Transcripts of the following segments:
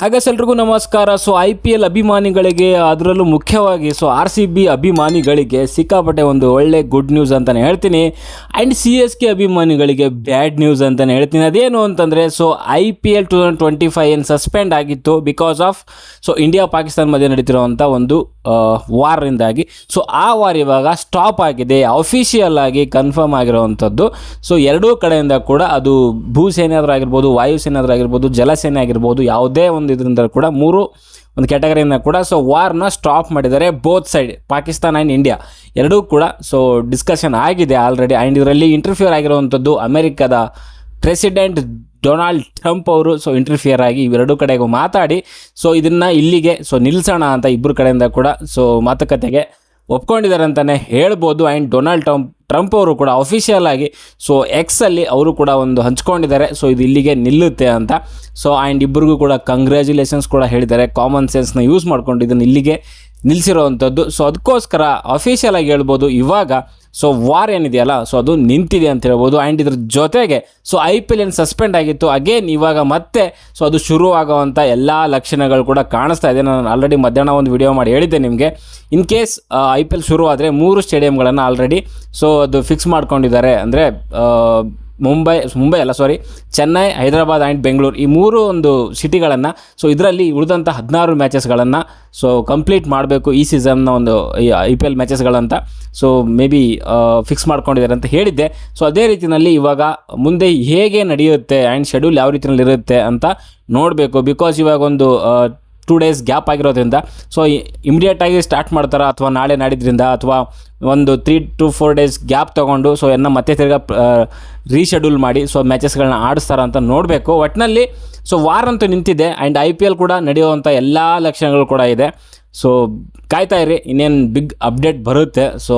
ಹಾಗಾಸ್ ಎಲ್ರಿಗೂ ನಮಸ್ಕಾರ. So I P L ಅಭಿಮಾನಿಗಳಿಗೆ, ಅದರಲ್ಲೂ ಮುಖ್ಯವಾಗಿ, ಸೊ ಆರ್ ಸಿ ಬಿ ಅಭಿಮಾನಿಗಳಿಗೆ ಸಿಕ್ಕಾಪಟ್ಟೆ ಒಂದು ಒಳ್ಳೆ ಗುಡ್ ನ್ಯೂಸ್ ಅಂತಲೇ ಹೇಳ್ತೀನಿ. ಆ್ಯಂಡ್ ಸಿ ಎಸ್ ಕೆ ಅಭಿಮಾನಿಗಳಿಗೆ ಬ್ಯಾಡ್ ನ್ಯೂಸ್ ಅಂತಲೇ ಹೇಳ್ತೀನಿ. ಅದೇನು ಅಂತಂದರೆ, so I P L two thousand twenty five ಏನು ಸಸ್ಪೆಂಡ್ ಆಗಿತ್ತು because of so India Pakistan ಮಧ್ಯೆ ನಡೀತಿರುವಂಥ ಒಂದು ವಾರಿಂದಾಗಿ ಸೊ, ಆ ವಾರ್ ಇವಾಗ ಸ್ಟಾಪ್ ಆಗಿದೆ. ಅಫಿಷಿಯಲ್ ಆಗಿ ಕನ್ಫರ್ಮ್ ಆಗಿರುವಂಥದ್ದು. ಸೊ, ಎರಡೂ ಕಡೆಯಿಂದ ಕೂಡ ಅದು ಭೂಸೇನೆ ಆದರೂ ಆಗಿರ್ಬೋದು, ವಾಯುಸೇನೆ ಆದರೂ ಆಗಿರ್ಬೋದು, ಜಲಸೇನೆ ಆಗಿರ್ಬೋದು, ಯಾವುದೇ ಇದರಿಂದ ಕೂಡ ಮೂರು ಒಂದು ಕ್ಯಾಟಗರಿಯಿಂದ ಕೂಡ ಸೊ ವಾರ್ನ ಸ್ಟಾಪ್ ಮಾಡಿದ್ದಾರೆ both side Pakistan and India ಎರಡೂ ಕೂಡ ಸೊ ಡಿಸ್ಕಷನ್ ಆಗಿದೆ ಆಲ್ರೆಡಿ ಆ್ಯಂಡ್ ಇದರಲ್ಲಿ ಇಂಟರ್ಫಿಯರ್ ಆಗಿರುವಂಥದ್ದು ಅಮೆರಿಕದ ಪ್ರೆಸಿಡೆಂಟ್ ಡೊನಾಲ್ಡ್ ಟ್ರಂಪ್ ಅವರು ಸೊ ಇಂಟರ್ಫಿಯರ್ ಆಗಿ ಇವೆರಡೂ ಕಡೆಗೂ ಮಾತಾಡಿ ಸೊ ಇದನ್ನು ಇಲ್ಲಿಗೆ ಸೊ ನಿಲ್ಲಿಸೋಣ ಅಂತ ಇಬ್ಬರು ಕಡೆಯಿಂದ ಕೂಡ ಸೊ ಮಾತುಕತೆಗೆ ಒಪ್ಕೊಂಡಿದ್ದಾರೆ ಅಂತಲೇ ಹೇಳ್ಬೋದು. ಆ್ಯಂಡ್ ಡೊನಾಲ್ಡ್ ಟ್ರಂಪ್ ಟ್ರಂಪ್ ಅವರು ಕೂಡ ಅಫಿಷಿಯಲ್ ಆಗಿ ಸೊ ಎಕ್ಸಲ್ಲಿ ಅವರು ಕೂಡ ಒಂದು ಹಂಚ್ಕೊಂಡಿದ್ದಾರೆ ಸೊ ಇದು ಇಲ್ಲಿಗೆ ನಿಲ್ಲುತ್ತೆ ಅಂತ. ಸೊ ಆ್ಯಂಡ್ ಇಬ್ಬರಿಗೂ ಕೂಡ ಕಂಗ್ರ್ಯಾಚುಲೇಷನ್ಸ್ ಕೂಡ ಹೇಳಿದ್ದಾರೆ. ಕಾಮನ್ ಸೆನ್ಸ್ನ ಯೂಸ್ ಮಾಡ್ಕೊಂಡು ಇದನ್ನು ಇಲ್ಲಿಗೆ ನಿಲ್ಲಿಸಿರೋವಂಥದ್ದು ಸೊ ಅದಕ್ಕೋಸ್ಕರ ಅಫಿಷಿಯಲ್ ಆಗಿ ಹೇಳ್ಬೋದು, ಇವಾಗ ಸೊ ವಾರ್ ಏನಿದೆಯಲ್ಲ? ಸೊ ಅದು ನಿಂತಿದೆ ಅಂತ ಹೇಳ್ಬೋದು. ಆ್ಯಂಡ್ ಇದ್ರ ಜೊತೆಗೆ ಸೊ ಐ ಪಿ ಎಲ್ ಏನು ಸಸ್ಪೆಂಡ್ ಆಗಿತ್ತು ಅಗೇನ್ ಇವಾಗ ಮತ್ತೆ ಸೊ ಅದು ಶುರು ಆಗೋವಂಥ ಎಲ್ಲ ಲಕ್ಷಣಗಳು ಕೂಡ ಕಾಣಿಸ್ತಾ ಇದೆ. ನಾನು ಆಲ್ರೆಡಿ ಮಧ್ಯಾಹ್ನ ಒಂದು ವಿಡಿಯೋ ಮಾಡಿ ಹೇಳಿದ್ದೆ ನಿಮಗೆ. In case I P L ಶುರು ಆದರೆ ಮೂರು ಸ್ಟೇಡಿಯಂಗಳನ್ನು ಆಲ್ರೆಡಿ ಸೊ ಅದು ಫಿಕ್ಸ್ ಮಾಡ್ಕೊಂಡಿದ್ದಾರೆ. ಅಂದರೆ ಮುಂಬೈ ಮುಂಬೈ ಅಲ್ಲ ಸಾರಿ ಚೆನ್ನೈ, ಹೈದರಾಬಾದ್ ಆ್ಯಂಡ್ ಬೆಂಗಳೂರು ಈ ಮೂರು ಒಂದು ಸಿಟಿಗಳನ್ನು ಸೊ ಇದರಲ್ಲಿ ಉಳಿದಂಥ ಹದಿನಾರು ಮ್ಯಾಚಸ್ಗಳನ್ನು ಸೊ ಕಂಪ್ಲೀಟ್ ಮಾಡಬೇಕು ಈ ಸೀಸನ್ನ ಒಂದು ಐ ಪಿ ಎಲ್ ಮ್ಯಾಚಸ್ಗಳಂತ ಸೊ ಮೇ ಬಿ ಫಿಕ್ಸ್ ಮಾಡ್ಕೊಂಡಿದ್ದಾರೆ ಅಂತ ಹೇಳಿದ್ದೆ. ಸೊ ಅದೇ ರೀತಿಯಲ್ಲಿ ಇವಾಗ ಮುಂದೆ ಹೇಗೆ ನಡೆಯುತ್ತೆ ಆ್ಯಂಡ್ ಶೆಡ್ಯೂಲ್ ಯಾವ ರೀತಿಯಲ್ಲಿ ಇರುತ್ತೆ ಅಂತ ನೋಡಬೇಕು. ಬಿಕಾಸ್ ಇವಾಗ ಒಂದು ಟೂ ಡೇಸ್ ಗ್ಯಾಪ್ ಆಗಿರೋದ್ರಿಂದ ಸೊ ಇಮಿಡಿಯೇಟಾಗಿ ಸ್ಟಾರ್ಟ್ ಮಾಡ್ತಾರಾ ಅಥವಾ ನಾಳೆ ನಾಡಿದ್ರಿಂದ ಅಥವಾ ಒಂದು three to four days gap ತೊಗೊಂಡು ಸೊ ಎನ್ನ ಮತ್ತೆ ತಿರ್ಗಾ ರೀಶೆಡ್ಯೂಲ್ ಮಾಡಿ ಸೊ ಮ್ಯಾಚಸ್ಗಳನ್ನ ಆಡಿಸ್ತಾರ ಅಂತ ನೋಡಬೇಕು. ಒಟ್ಟಿನಲ್ಲಿ ಸೊ ವಾರ್ ಅಂತೂ ನಿಂತಿದೆ ಆ್ಯಂಡ್ ಐ ಪಿ ಎಲ್ ಕೂಡ ನಡೆಯುವಂಥ ಎಲ್ಲ ಲಕ್ಷಣಗಳು ಕೂಡ ಇದೆ. ಸೊ ಕಾಯ್ತಾ ಇರಿ, ಇನ್ನೇನು ಬಿಗ್ ಅಪ್ಡೇಟ್ ಬರುತ್ತೆ. So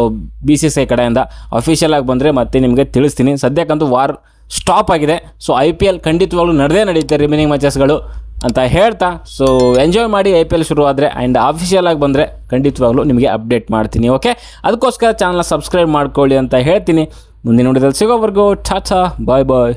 B C C I ಕಡೆಯಿಂದ ಅಫಿಷಿಯಲ್ ಆಗಿ ಬಂದರೆ ಮತ್ತೆ ನಿಮಗೆ ತಿಳಿಸ್ತೀನಿ. ಸದ್ಯಕ್ಕಂತೂ ವಾರ್ ಸ್ಟಾಪ್ ಆಗಿದೆ. ಸೊ ಐ ಪಿ ಎಲ್ ಖಂಡಿತವಾಗ್ಲೂ ನಡೆದೇ ನಡೆಯುತ್ತೆ ರಿಮೈನಿಂಗ್ ಮ್ಯಾಚಸ್ಗಳು ಅಂತ ಹೇಳ್ತಾ ಸೊ ಎಂಜಾಯ್ ಮಾಡಿ ಐ ಪಿ ಎಲ್ ಶುರು ಆದರೆ ಆ್ಯಂಡ್ ಅಫಿಷಿಯಲ್ ಆಗಿ ಬಂದರೆ ಖಂಡಿತವಾಗ್ಲೂ ನಿಮಗೆ ಅಪ್ಡೇಟ್ ಮಾಡ್ತೀನಿ ಓಕೆ ಅದಕ್ಕೋಸ್ಕರ ಚಾನಲ್ನ ಸಬ್ಸ್ಕ್ರೈಬ್ ಮಾಡ್ಕೊಳ್ಳಿ ಅಂತ ಹೇಳ್ತೀನಿ. ಮುಂದಿನ ನೋಡಿದಲ್ಲಿ ಸಿಗೋವರೆಗೂ ಟಾಟಾ ಬಾಯ್ ಬಾಯ್